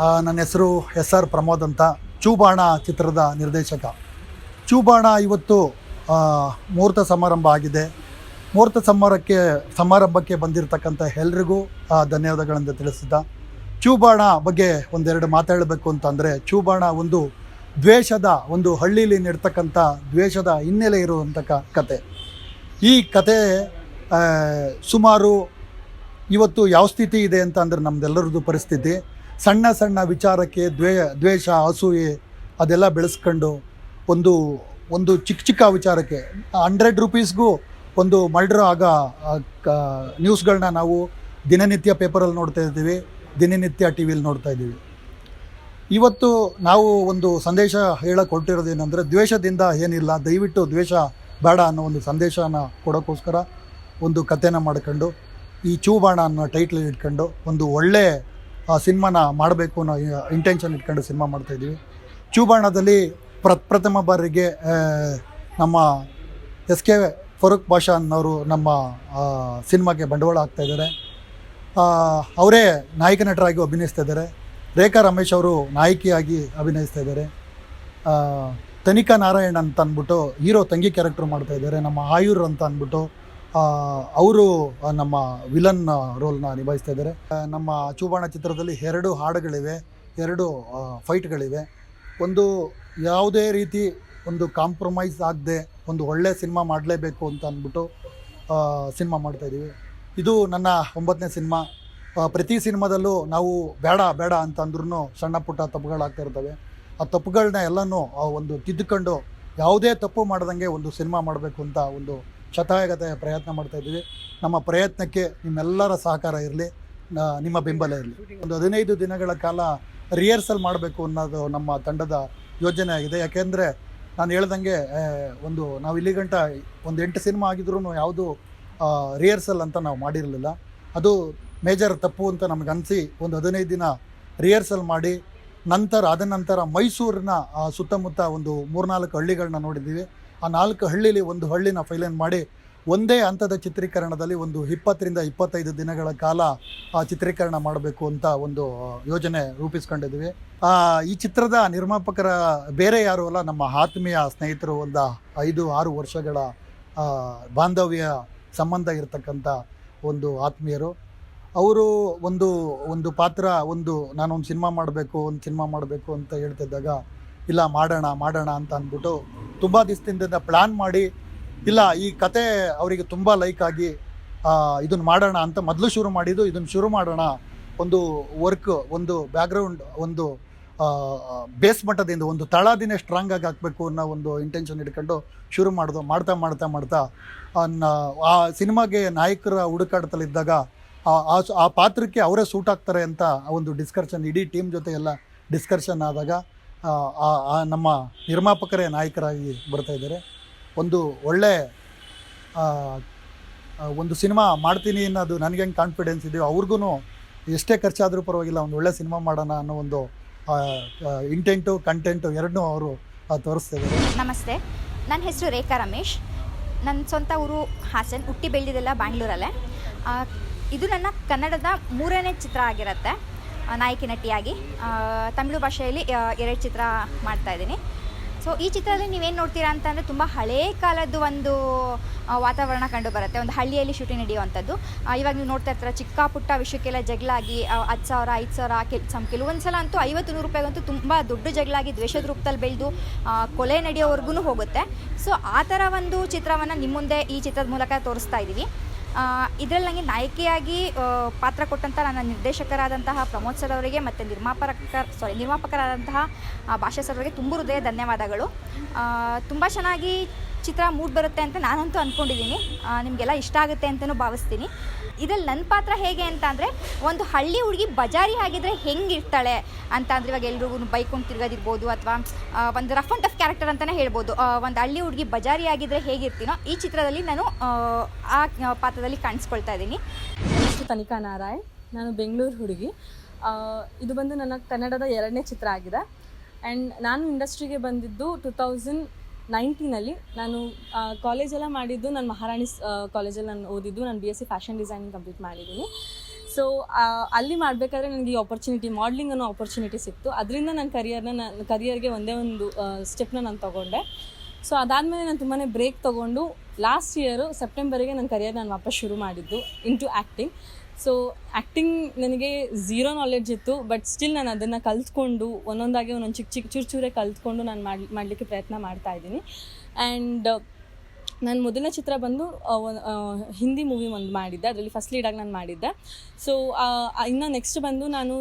ನನ್ನ ಹೆಸರು S R Pramod ಅಂತ ಚೂಬಾಣ ಚಿತ್ರದ ನಿರ್ದೇಶಕ. ಚೂಬಾಣ ಇವತ್ತು ಮುಹೂರ್ತ ಸಮಾರಂಭ ಆಗಿದೆ. ಮುಹೂರ್ತ ಸಮಾರಕ್ಕೆ, ಸಮಾರಂಭಕ್ಕೆ ಬಂದಿರತಕ್ಕಂಥ ಎಲ್ರಿಗೂ ಧನ್ಯವಾದಗಳಂತ ತಿಳಿಸಿದ್ದ ಚೂಬಾಣ ಬಗ್ಗೆ ಒಂದೆರಡು ಮಾತಾಡಬೇಕು ಅಂತಂದರೆ ಚೂಬಾಣ ಒಂದು ದ್ವೇಷದ, ಒಂದು ಹಳ್ಳಿಲಿ ನೀಡ್ತಕ್ಕಂಥ ದ್ವೇಷದ ಹಿನ್ನೆಲೆ ಇರುವಂಥ ಕತೆ. ಈ ಕತೆ ಸುಮಾರು ಇವತ್ತು ಯಾವ ಸ್ಥಿತಿ ಇದೆ ಅಂತ ಅಂದರೆ ನಮ್ದೆಲ್ಲರದ್ದು ಪರಿಸ್ಥಿತಿ. ಸಣ್ಣ ಸಣ್ಣ ವಿಚಾರಕ್ಕೆ ದ್ವೇ, ದ್ವೇಷ, ಅಸೂಯೆ ಅದೆಲ್ಲ ಬೆಳೆಸ್ಕೊಂಡು ಒಂದು ಒಂದು ಚಿಕ್ಕ ಚಿಕ್ಕ ವಿಚಾರಕ್ಕೆ ಹಂಡ್ರೆಡ್ ರುಪೀಸ್ಗೂ ಒಂದು ಮರ್ಡ್ರ್ ಆಗ ನ್ಯೂಸ್ಗಳನ್ನ ನಾವು ದಿನನಿತ್ಯ ಪೇಪರಲ್ಲಿ ನೋಡ್ತಾ ಇದ್ದೀವಿ, ದಿನನಿತ್ಯ ಟಿ ವಿಲಿ ನೋಡ್ತಾ ಇದ್ದೀವಿ. ಇವತ್ತು ನಾವು ಒಂದು ಸಂದೇಶ ಹೇಳಕ್ಕೆ ಹೊರಟಿರೋದೇನೆಂದರೆ ದ್ವೇಷದಿಂದ ಏನಿಲ್ಲ, ದಯವಿಟ್ಟು ದ್ವೇಷ ಬೇಡ ಅನ್ನೋ ಒಂದು ಸಂದೇಶನ ಕೊಡೋಕ್ಕೋಸ್ಕರ ಒಂದು ಕಥೆನ ಮಾಡ್ಕೊಂಡು, ಈ ಚೂಬಾಣ ಅನ್ನೋ ಟೈಟ್ಲ್ ಇಟ್ಕೊಂಡು ಒಂದು ಒಳ್ಳೆ ಸಿನಿಮಾನ ಮಾಡಬೇಕು ಅನ್ನೋ ಇಂಟೆನ್ಷನ್ ಇಟ್ಕೊಂಡು ಸಿನಿಮಾ ಮಾಡ್ತಾಯಿದ್ದೀವಿ ಚೂಬಾಣದಲ್ಲಿ ಪ್ರಪ್ರಥಮ ಬಾರಿಗೆ ನಮ್ಮ ಎಸ್ ಕೆ ಫರೂಕ್ ಬಾಷಾ ಅನ್ನೋರು ನಮ್ಮ ಆ, ಸಿನಿಮಾಗೆ ಬಂಡವಾಳ ಹಾಕ್ತಾಯಿದ್ದಾರೆ ಅವರೇ ನಾಯಕ ನಟರಾಗಿ ಅಭಿನಯಿಸ್ತಾ ಇದ್ದಾರೆ. ರೇಖಾ ರಮೇಶ್ ಅವರು ನಾಯಕಿಯಾಗಿ ಅಭಿನಯಿಸ್ತಾ ಇದ್ದಾರೆ. ಆ, ತನಿಕಾ ನಾರಾಯಣ್ ಅಂತ ಅಂದ್ಬಿಟ್ಟು ಹೀರೋ ತಂಗಿ ಕ್ಯಾರೆಕ್ಟರ್ ಮಾಡ್ತಾ ಇದ್ದಾರೆ. ನಮ್ಮ ಆಯುರ್ ಅಂತ ಅಂದ್ಬಿಟ್ಟು ಅವರು ನಮ್ಮ ವಿಲನ್ ರೋಲ್ನ ನಿಭಾಯಿಸ್ತಾ ಇದ್ದಾರೆ. ನಮ್ಮ ಚೂಬಾಣ ಚಿತ್ರದಲ್ಲಿ ಎರಡು ಹಾಡುಗಳಿವೆ, ಎರಡು ಫೈಟ್ಗಳಿವೆ. ಒಂದು ಯಾವುದೇ ರೀತಿ ಒಂದು ಕಾಂಪ್ರಮೈಸ್ ಆಗದೆ ಒಂದು ಒಳ್ಳೆಯ ಸಿನಿಮಾ ಮಾಡಲೇಬೇಕು ಅಂತ ಅಂದ್ಬಿಟ್ಟು ಸಿನಿಮಾ ಮಾಡ್ತಾಯಿದ್ದೀವಿ ಇದು ನನ್ನ ಒಂಬತ್ತನೇ ಸಿನಿಮಾ. ಪ್ರತಿ ಸಿನಿಮಾದಲ್ಲೂ ನಾವು ಬೇಡ ಬೇಡ ಅಂತ ಅಂದ್ರೂ ಸಣ್ಣ ಪುಟ್ಟ ತಪ್ಪುಗಳಾಗ್ತಾ ಇರ್ತವೆ. ಆ ತಪ್ಪುಗಳನ್ನ ಎಲ್ಲನೂ ಒಂದು ತಿದ್ದುಕೊಂಡು ಯಾವುದೇ ತಪ್ಪು ಮಾಡ್ದಂಗೆ ಒಂದು ಸಿನಿಮಾ ಮಾಡಬೇಕು ಅಂತ ಒಂದು ಶತಾಯಗತೆ ಪ್ರಯತ್ನ ಮಾಡ್ತಾ ಇದ್ದೀವಿ. ನಮ್ಮ ಪ್ರಯತ್ನಕ್ಕೆ ನಿಮ್ಮೆಲ್ಲರ ಸಹಕಾರ ಇರಲಿ. ನಿಮ್ಮ ಬೆಂಬಲ ಇರಲಿ. ಒಂದು ಹದಿನೈದು ದಿನಗಳ ಕಾಲ ರಿಹರ್ಸಲ್ ಮಾಡಬೇಕು ಅನ್ನೋದು ನಮ್ಮ ತಂಡದ ಯೋಜನೆ ಆಗಿದೆ. ಯಾಕೆಂದರೆ ನಾನು ಹೇಳ್ದಂಗೆ ಒಂದು ನಾವು ಇಲ್ಲಿ ಗಂಟ ಒಂದು ಎಂಟು ಸಿನಿಮಾ ಆಗಿದ್ರೂ ಯಾವುದು ರಿಹರ್ಸಲ್ ಅಂತ ನಾವು ಮಾಡಿರಲಿಲ್ಲ. ಅದು ಮೇಜರ್ ತಪ್ಪು ಅಂತ ನಮ್ಗೆ ಅನಿಸಿ ಒಂದು ಹದಿನೈದು ದಿನ ರಿಹರ್ಸಲ್ ಮಾಡಿ, ನಂತರ ಅದನಂತರ ಮೈಸೂರಿನ ಸುತ್ತಮುತ್ತ ಒಂದು ಮೂರ್ನಾಲ್ಕು ಹಳ್ಳಿಗಳನ್ನ ನೋಡಿದ್ದೀವಿ. ಆ ನಾಲ್ಕು ಹಳ್ಳಿಲಿ ಒಂದು ಹಳ್ಳಿನ ಫೈಲನ್ ಮಾಡಿ ಒಂದೇ ಹಂತದ ಚಿತ್ರೀಕರಣದಲ್ಲಿ ಒಂದು ಇಪ್ಪತ್ತರಿಂದ ಇಪ್ಪತ್ತೈದು ದಿನಗಳ ಕಾಲ ಆ ಚಿತ್ರೀಕರಣ ಮಾಡಬೇಕು ಅಂತ ಒಂದು ಯೋಜನೆ ರೂಪಿಸ್ಕೊಂಡಿದ್ವಿ ಈ ಚಿತ್ರದ ನಿರ್ಮಾಪಕರ ಬೇರೆ ಯಾರು ಅಲ್ಲ, ನಮ್ಮ ಆತ್ಮೀಯ ಸ್ನೇಹಿತರು ಒಂದು ಐದು, ಆರು ವರ್ಷಗಳ ಬಾಂಧವ್ಯ ಸಂಬಂಧ ಇರತಕ್ಕಂಥ ಒಂದು ಆತ್ಮೀಯರು. ಅವರು ಒಂದು ಒಂದು ಪಾತ್ರ, ಒಂದು ನಾನೊಂದು ಸಿನಿಮಾ ಮಾಡಬೇಕು, ಒಂದು ಸಿನಿಮಾ ಮಾಡಬೇಕು ಅಂತ ಹೇಳ್ತಿದ್ದಾಗ ಇಲ್ಲ, ಮಾಡೋಣ ಮಾಡೋಣ ಅಂತ ಅಂದ್ಬಿಟ್ಟು ತುಂಬ ದಿವಸದಿಂದ ಪ್ಲ್ಯಾನ್ ಮಾಡಿ, ಇಲ್ಲ, ಈ ಕತೆ ಅವರಿಗೆ ತುಂಬ ಲೈಕ್ ಆಗಿ ಇದನ್ನು ಮಾಡೋಣ ಅಂತ ಮೊದಲು ಶುರು ಮಾಡಿದ್ದು ಇದನ್ನು ಶುರು ಮಾಡೋಣ. ಒಂದು ವರ್ಕ್ ಒಂದು ಬ್ಯಾಕ್ಗ್ರೌಂಡ್ ಒಂದು ಬೇಸ್ ಮಟ್ಟದಿಂದ ಒಂದು ತಳದಿಂದ ಸ್ಟ್ರಾಂಗ್ ಆಗಿ ಹಾಕಬೇಕು ಅನ್ನೋ ಒಂದು ಇಂಟೆನ್ಷನ್ ಇಟ್ಕೊಂಡು ಶುರು ಮಾಡಿದ್ರು ಮಾಡ್ತಾ ಮಾಡ್ತಾ ಮಾಡ್ತಾ ಆ ಸಿನಿಮಾಗೆ ನಾಯಕರ ಹುಡುಕಾಟದಲ್ಲಿದ್ದಾಗ ಆ- ಆ ಪಾತ್ರಕ್ಕೆ ಅವರೇ ಸೂಟ್ ಆಗ್ತಾರೆ ಅಂತ ಒಂದು ಡಿಸ್ಕರ್ಷನ್ ಇಡೀ ಟೀಮ್ ಜೊತೆ ಎಲ್ಲ ಡಿಸ್ಕರ್ಷನ್ ಆದಾಗ ನಮ್ಮ ನಿರ್ಮಾಪಕರೇ ನಾಯಕರಾಗಿ ಬರ್ತಾ ಇದ್ದಾರೆ. ಒಂದು ಒಳ್ಳೆ ಆ, ಆ, ಒಂದು ಸಿನಿಮಾ ಮಾಡ್ತೀನಿ ಅನ್ನೋದು ನನಗೆ ಹೆಂಗೆ ಕಾನ್ಫಿಡೆನ್ಸ್ ಇದೆಯೋ ಅವ್ರಿಗೂ ಎಷ್ಟೇ ಖರ್ಚಾದರೂ ಪರವಾಗಿಲ್ಲ ಒಂದು ಒಳ್ಳೆ ಸಿನಿಮಾ ಮಾಡೋಣ ಅನ್ನೋ ಒಂದು ಇಂಟೆಂಟು ಕಂಟೆಂಟು ಎರಡನ್ನೂ ಅವರು ತೋರಿಸ್ತಾ ಇದ್ದಾರೆ ನಮಸ್ತೆ. ನನ್ನ ಹೆಸರು ರೇಖಾ ರಮೇಶ್. ನನ್ನ ಸ್ವಂತ ಊರು ಹಾಸನ್ ಹುಟ್ಟಿ ಬೆಳೆದಿದ್ದೆಲ್ಲ ಬ್ಯಾಂಗ್ಳೂರಲ್ಲೇ. ಇದು ನನ್ನ ಕನ್ನಡದ ಮೂರನೇ ಚಿತ್ರ ಆಗಿರುತ್ತೆ. ಆ, ನಾಯಕಿ ನಟಿಯಾಗಿ ತಮಿಳು ಭಾಷೆಯಲ್ಲಿ ಎರಡು ಚಿತ್ರ ಮಾಡ್ತಾ ಇದ್ದೀನಿ. ಸೊ ಈ ಚಿತ್ರದಲ್ಲಿ ನೀವೇನು ನೋಡ್ತೀರಾ ಅಂತಂದರೆ ತುಂಬ ಹಳೇ ಕಾಲದ್ದು ಒಂದು ವಾತಾವರಣ ಕಂಡು ಬರುತ್ತೆ. ಒಂದು ಹಳ್ಳಿಯಲ್ಲಿ ಶೂಟಿಂಗ್ ನಡೆಯುವಂಥದ್ದು. ಇವಾಗ ನೀವು ನೋಡ್ತಾ ಇರ್ತಾರೆ, ಚಿಕ್ಕ ಪುಟ್ಟ ವಿಷಯಕ್ಕೆಲ್ಲ ಜಗಳಾಗಿ ಹತ್ತು ಸಾವಿರ, ಐದು ಸಾವಿರ, ಕೆಲ್, ಸಮ್ ಕೆಲವೊಂದು ಸಲ ಅಂತೂ ಐವತ್ತು ನೂರು ರೂಪಾಯಿಗಂತೂ ತುಂಬ ದೊಡ್ಡ ಜಗಳಾಗಿ ದ್ವೇಷದ ರೂಪದಲ್ಲಿ ಬೆಳೆದು ಕೊಲೆ ನಡೆಯೋವರೆಗೂ ಹೋಗುತ್ತೆ. ಸೊ ಆ ಥರ ಒಂದು ಚಿತ್ರವನ್ನು ನಿಮ್ಮ ಮುಂದೆ ಈ ಚಿತ್ರದ ಮೂಲಕ ತೋರಿಸ್ತಾ ಇದ್ದೀವಿ. ಇದರಲ್ಲಿ ನನಗೆ ನಾಯಕಿಯಾಗಿ ಪಾತ್ರ ಕೊಟ್ಟಂಥ ನನ್ನ ನಿರ್ದೇಶಕರಾದಂತಹ ಪ್ರಮೋದ್ ಸರ್ ಅವರಿಗೆ ಮತ್ತು ನಿರ್ಮಾಪಕ ಸಾರಿ ನಿರ್ಮಾಪಕರಾದಂತಹ ಭಾಷಾ ಸರ್ ಅವರಿಗೆ ತುಂಬ ಹೃದಯ ಧನ್ಯವಾದಗಳು. ತುಂಬ ಚೆನ್ನಾಗಿ ಚಿತ್ರ ಮೂಡ್ ಬರುತ್ತೆ ಅಂತ ನಾನಂತೂ ಅಂದ್ಕೊಂಡಿದ್ದೀನಿ ನಿಮಗೆಲ್ಲ ಇಷ್ಟ ಆಗುತ್ತೆ ಅಂತಲೂ ಭಾವಿಸ್ತೀನಿ. ಇದರಲ್ಲಿ ನನ್ನ ಪಾತ್ರ ಹೇಗೆ ಅಂತ ಅಂದರೆ ಒಂದು ಹಳ್ಳಿ ಹುಡುಗಿ ಬಜಾರಿ ಆಗಿದ್ರೆ ಹೆಂಗಿರ್ತಾಳೆ ಅಂತ ಅಂದರೆ ಇವಾಗ ಎಲ್ರಿಗೂ ಬೈಕೊಂಡು ತಿರ್ಗೋದಿರ್ಬೋದು ಅಥವಾ ಒಂದು ರಫ್ ಆ್ಯಂಡ್ ಟಫ್ ಕ್ಯಾರೆಕ್ಟರ್ ಅಂತಲೇ ಹೇಳ್ಬೋದು. ಒಂದು ಹಳ್ಳಿ ಹುಡುಗಿ ಬಜಾರಿ ಆಗಿದ್ರೆ ಹೇಗಿರ್ತೀನೋ ಈ ಚಿತ್ರದಲ್ಲಿ ನಾನು ಆ, ಪಾತ್ರದಲ್ಲಿ ಕಾಣಿಸ್ಕೊಳ್ತಾ ಇದ್ದೀನಿ. ತನಿಕಾ ನಾರಾಯಣ್. ನಾನು ಬೆಂಗಳೂರು ಹುಡುಗಿ. ಇದು ಬಂದು ನನ್ನ ಕನ್ನಡದ ಎರಡನೇ ಚಿತ್ರ ಆಗಿದೆ. ಆ್ಯಂಡ್ ನಾನು ಇಂಡಸ್ಟ್ರಿಗೆ ಬಂದಿದ್ದು ಟು ತೌಸಂಡ್ ನೈನ್ಟೀನಲ್ಲಿ ನಾನು ಕಾಲೇಜೆಲ್ಲ ಮಾಡಿದ್ದು ನಾನು ಮಹಾರಾಣಿ ಕಾಲೇಜಲ್ಲಿ ನಾನು ಓದಿದ್ದು. ನಾನು B S C fashion designing complete ಮಾಡಿದ್ದೀನಿ. ಸೊ ಅಲ್ಲಿ ಮಾಡಬೇಕಾದ್ರೆ ನನಗೆ ಈ ಆಪರ್ಚುನಿಟಿ ಮಾಡ್ಲಿಂಗ್ ಅನ್ನೋ ಆಪರ್ಚುನಿಟಿ ಸಿಕ್ತು. ಅದರಿಂದ ನನ್ನ ಕರಿಯರ್ನ ನನ್ನ ಕರಿಯರ್ಗೆ ಒಂದೇ ಒಂದು ಸ್ಟೆಪ್ನ ನಾನು ತೊಗೊಂಡೆ. ಸೊ ಅದಾದಮೇಲೆ ನಾನು ತುಂಬಾ ಬ್ರೇಕ್ ತೊಗೊಂಡು ಲಾಸ್ಟ್ ಇಯರು ಸೆಪ್ಟೆಂಬರಿಗೆ ನನ್ನ ಕರಿಯರ್ ನಾನು ವಾಪಸ್ ಶುರು ಮಾಡಿದ್ದು ಇಂಟು ಆ್ಯಕ್ಟಿಂಗ್ ಸೊ ಆ್ಯಕ್ಟಿಂಗ್ ನನಗೆ ಝೀರೋ ನಾಲೆಡ್ಜ್ ಇತ್ತು ಬಟ್ ಸ್ಟಿಲ್ ನಾನು ಅದನ್ನು ಕಲ್ತ್ಕೊಂಡು, ಒಂದೊಂದಾಗಿ ಒಂದೊಂದು ಚಿಕ್ಕ ಚಿಕ್ಕ, ಚೂರು ಚೂರೇ ಕಲ್ತ್ಕೊಂಡು ನಾನು ಮಾಡಿ ಮಾಡಲಿಕ್ಕೆ ಪ್ರಯತ್ನ ಮಾಡ್ತಾ ಇದ್ದೀನಿ. ಆ್ಯಂಡ್ ನನ್ನ ಮೊದಲನೇ ಚಿತ್ರ ಬಂದು ಹಿಂದಿ ಮೂವಿ ಒಂದು ಮಾಡಿದ್ದೆ. ಅದರಲ್ಲಿ ಫಸ್ಟ್ ಲೀಡಾಗಿ ನಾನು ಮಾಡಿದ್ದೆ. ಸೊ ಇನ್ನು ನೆಕ್ಸ್ಟ್ ಬಂದು ನಾನು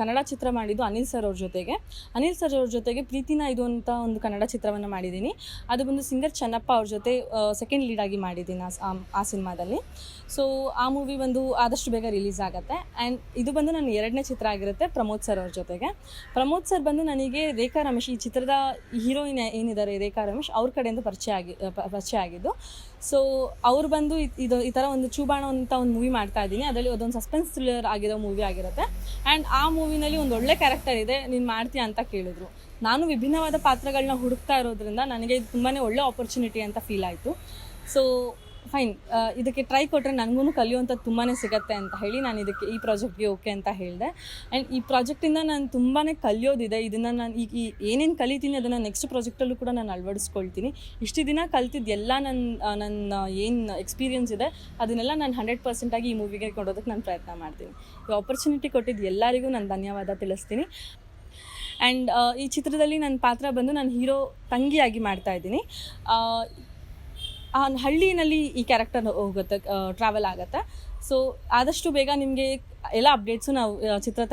ಕನ್ನಡ ಚಿತ್ರ ಮಾಡಿದ್ದು ಅನಿಲ್ ಸರ್ ಅವ್ರ ಜೊತೆಗೆ. ಅನಿಲ್ ಸರ್ ಅವ್ರ ಜೊತೆಗೆ ಪ್ರೀತಿನ ಇದು ಅಂತ ಒಂದು ಕನ್ನಡ ಚಿತ್ರವನ್ನು ಮಾಡಿದ್ದೀನಿ. ಅದು ಬಂದು ಸಿಂಗರ್ ಚೆನ್ನಪ್ಪ ಅವ್ರ ಜೊತೆ ಸೆಕೆಂಡ್ ಲೀಡಾಗಿ ಮಾಡಿದ್ದೀನಿ ಆ ಸಿನಿಮಾದಲ್ಲಿ. ಸೊ ಆ ಮೂವಿ ಬಂದು ಆದಷ್ಟು ಬೇಗ ರಿಲೀಸ್ ಆಗುತ್ತೆ. ಆ್ಯಂಡ್ ಇದು ಬಂದು ನನ್ನ ಎರಡನೇ ಚಿತ್ರ ಆಗಿರುತ್ತೆ ಪ್ರಮೋದ್ ಸರ್ ಅವ್ರ ಜೊತೆಗೆ. ಪ್ರಮೋದ್ ಸರ್ ಬಂದು ನನಗೆ ರೇಖಾ ರಮೇಶ್ ಈ ಚಿತ್ರದ ಹೀರೋಯಿನ್ ಏನಿದ್ದಾರೆ, ರೇಖಾ ರಮೇಶ್ ಅವ್ರ ಕಡೆಯಿಂದ ಪರಿಚಯ ಆಗಿ ಪರಿಚಯ ಆಗಿದ್ದು. ಸೊ ಅವ್ರು ಬಂದು ಇದು ಈ ಥರ ಒಂದು ಚೂಬಾಣ ಅಂತ ಒಂದು ಮೂವಿ ಮಾಡ್ತಾ ಇದ್ದೀನಿ. ಅದರಲ್ಲಿ ಅದೊಂದು ಸಸ್ಪೆನ್ಸ್ ಥ್ರಿಲ್ಲರ್ ಆಗಿರೋ ಮೂವಿ ಆಗಿರುತ್ತೆ. ಆ್ಯಂಡ್ ಆ ಮೂವಿನಲ್ಲಿ ಒಂದು ಒಳ್ಳೆ ಕ್ಯಾರೆಕ್ಟರ್ ಇದೆ, ನೀನು ಮಾಡ್ತೀಯ ಅಂತ ಕೇಳಿದ್ರು. ನಾನು ವಿಭಿನ್ನವಾದ ಪಾತ್ರಗಳನ್ನ ಹುಡುಕ್ತಾ ಇರೋದ್ರಿಂದ ನನಗೆ ತುಂಬಾ ಒಳ್ಳೆ ಆಪರ್ಚುನಿಟಿ ಅಂತ ಫೀಲ್ ಆಯಿತು. ಸೊ ಫೈನ್ ಇದಕ್ಕೆ ಟ್ರೈ ಕೊಟ್ಟರೆ ನನಗೂ ಕಲಿಯುವಂಥದ್ದು ತುಂಬಾ ಸಿಗತ್ತೆ ಅಂತ ಹೇಳಿ ನಾನು ಇದಕ್ಕೆ ಈ ಪ್ರಾಜೆಕ್ಟ್ಗೆ ಓಕೆ ಅಂತ ಹೇಳಿದೆ. ಆ್ಯಂಡ್ ಈ ಪ್ರಾಜೆಕ್ಟಿಂದ ನಾನು ತುಂಬಾ ಕಲಿಯೋದಿದೆ. ಇದನ್ನು ನಾನು ಈಗ ಈ ಏನೇನು ಕಲಿತೀನಿ ಅದನ್ನು ನೆಕ್ಸ್ಟ್ ಪ್ರಾಜೆಕ್ಟಲ್ಲೂ ಕೂಡ ನಾನು ಅಳವಡಿಸ್ಕೊಳ್ತೀನಿ. ಇಷ್ಟು ದಿನ ಕಲ್ತಿದ್ದು ಎಲ್ಲ ನನ್ನ ನನ್ನ ಏನು ಎಕ್ಸ್ಪೀರಿಯನ್ಸ್ ಇದೆ, ಅದನ್ನೆಲ್ಲ ನಾನು ಹಂಡ್ರೆಡ್ ಪರ್ಸೆಂಟಾಗಿ ಈ ಮೂವಿಗೆ ಕೊಡೋದಕ್ಕೆ ನಾನು ಪ್ರಯತ್ನ ಮಾಡ್ತೀನಿ. ಈ ಆಪರ್ಚುನಿಟಿ ಕೊಟ್ಟಿದ್ದು ಎಲ್ಲರಿಗೂ ನಾನು ಧನ್ಯವಾದ ತಿಳಿಸ್ತೀನಿ. ಆ್ಯಂಡ್ ಈ ಚಿತ್ರದಲ್ಲಿ ನನ್ನ ಪಾತ್ರ ಬಂದು ನಾನು ಹೀರೋ ತಂಗಿಯಾಗಿ ಮಾಡ್ತಾ ಇದ್ದೀನಿ. ಆ ಹಳ್ಳಿನಲ್ಲಿ ಈ ಕ್ಯಾರೆಕ್ಟರ್ ಹೋಗುತ್ತೆ ಟ್ರಾವೆಲ್ ಆಗುತ್ತೆ. ಸೊ ಆದಷ್ಟು ಬೇಗ ನಿಮಗೆ ಎಲ್ಲ ಅಪ್ಡೇಟ್ಸು ನಾವು ಚಿತ್ರ ಚಿತ್ರತಂಡ